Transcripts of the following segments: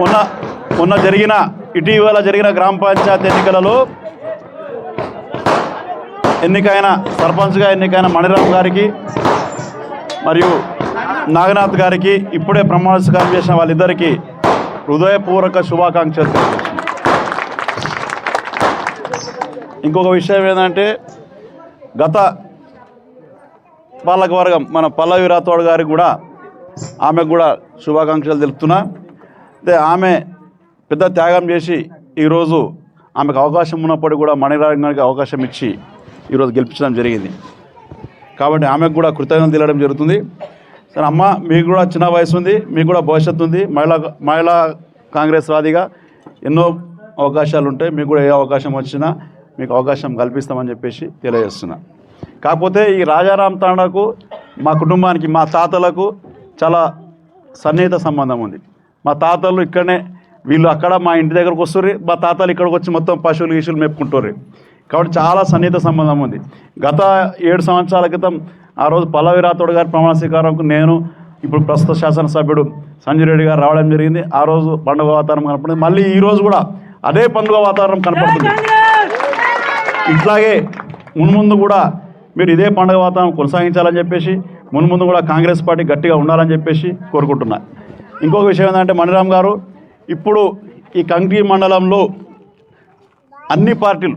మొన్న మొన్న జరిగిన ఇటీవల జరిగిన గ్రామ పంచాయతీ ఎన్నికలలో ఎన్నికైన సర్పంచ్గా ఎన్నికైన మణిరామ్ గారికి మరియు నాగనాథ్ గారికి ఇప్పుడే ప్రమాణ స్వీకారం చేసిన వాళ్ళిద్దరికీ హృదయపూర్వక శుభాకాంక్షలు ఇంకొక విషయం ఏంటంటే గత పాలక వర్గం మన పల్లవి రాథోడ్ గారికి కూడా ఆమెకు కూడా శుభాకాంక్షలు తెలుపుతున్నా. ఆమె పెద్ద త్యాగం చేసి ఈరోజు ఆమెకు అవకాశం ఉన్నప్పటికీ కూడా మణిరాజు అవకాశం ఇచ్చి ఈరోజు గెలిపించడం జరిగింది. కాబట్టి ఆమెకు కూడా కృతజ్ఞతలు తెలియడం జరుగుతుంది. సరే అమ్మ మీకు కూడా చిన్న వయసు ఉంది మీకు కూడా భవిష్యత్తు ఉంది. మహిళా మహిళా కాంగ్రెస్ వాదిగా ఎన్నో అవకాశాలు ఉంటాయి మీకు కూడా ఏ అవకాశం వచ్చినా మీకు అవకాశం కల్పిస్తామని చెప్పేసి తెలియజేస్తున్నా. కాకపోతే ఈ రాజారాం తాండాకు మా కుటుంబానికి మా తాతలకు చాలా సన్నిహిత సంబంధం ఉంది. మా తాతలు ఇక్కడనే వీళ్ళు అక్కడ మా ఇంటి దగ్గరకు వస్తుర్రు. మా తాతలు ఇక్కడికి వచ్చి మొత్తం పశువులు గీసులు మెప్పుకుంటారు కాబట్టి చాలా సన్నిహిత సంబంధం ఉంది. గత ఏడు సంవత్సరాల క్రితం ఆ రోజు పల్లవి రాథోడ్ గారి ప్రమాణ స్వీకారంకు నేను ఇప్పుడు ప్రస్తుత శాసనసభ్యుడు సంజయ్ రెడ్డి గారు రావడం జరిగింది. ఆ రోజు పండుగ వాతావరణం కనపడింది. మళ్ళీ ఈ రోజు కూడా అదే పండుగ వాతావరణం కనపడుతుంది. ఇట్లాగే మున్ముందు కూడా మీరు ఇదే పండుగ వాతావరణం కొనసాగించాలని చెప్పేసి మున్ముందు కూడా కాంగ్రెస్ పార్టీ గట్టిగా ఉండాలని చెప్పేసి కోరుకుంటున్నాను ఇంకొక విషయం ఏంటంటే మణిరామ్ గారు ఇప్పుడు ఈ కంకి మండలంలో అన్ని పార్టీలు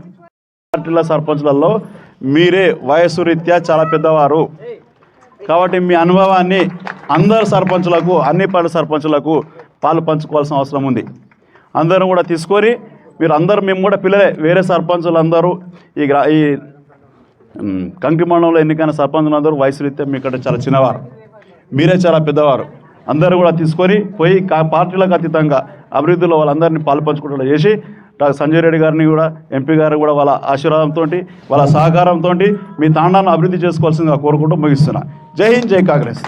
పార్టీల సర్పంచ్లలో మీరే వయస్సు రీత్యా చాలా పెద్దవారు. కాబట్టి మీ అనుభవాన్ని అందరు సర్పంచులకు అన్ని పార్టీ సర్పంచులకు పాలు పంచుకోవాల్సిన అవసరం ఉంది. అందరూ కూడా తీసుకొని మీరు అందరు మేము కూడా పిల్లలే వేరే సర్పంచులు అందరూ ఈ గ్రా ఈ కంకి మండలంలో ఎన్నికైన సర్పంచులందరూ వయసు రీత్యా మీ కంటే చాలా చిన్నవారు. మీరే చాలా పెద్దవారు. అందరూ కూడా తీసుకొని పోయి కా- పార్టీలకు అతీతంగా అభివృద్ధిలో వాళ్ళందరినీ పాల్పంచుకుంటూ చేసి డాక్టర్ సంజయ్ రెడ్డి గారిని కూడా ఎంపీ గారు కూడా వాళ్ళ ఆశీర్వాదంతో వాళ్ళ సహకారంతో మీ తాండాన్ని అభివృద్ధి చేసుకోవాల్సిందిగా కోరుకుంటూ ముగిస్తున్నా. జై హింద్ జై కాంగ్రెస్.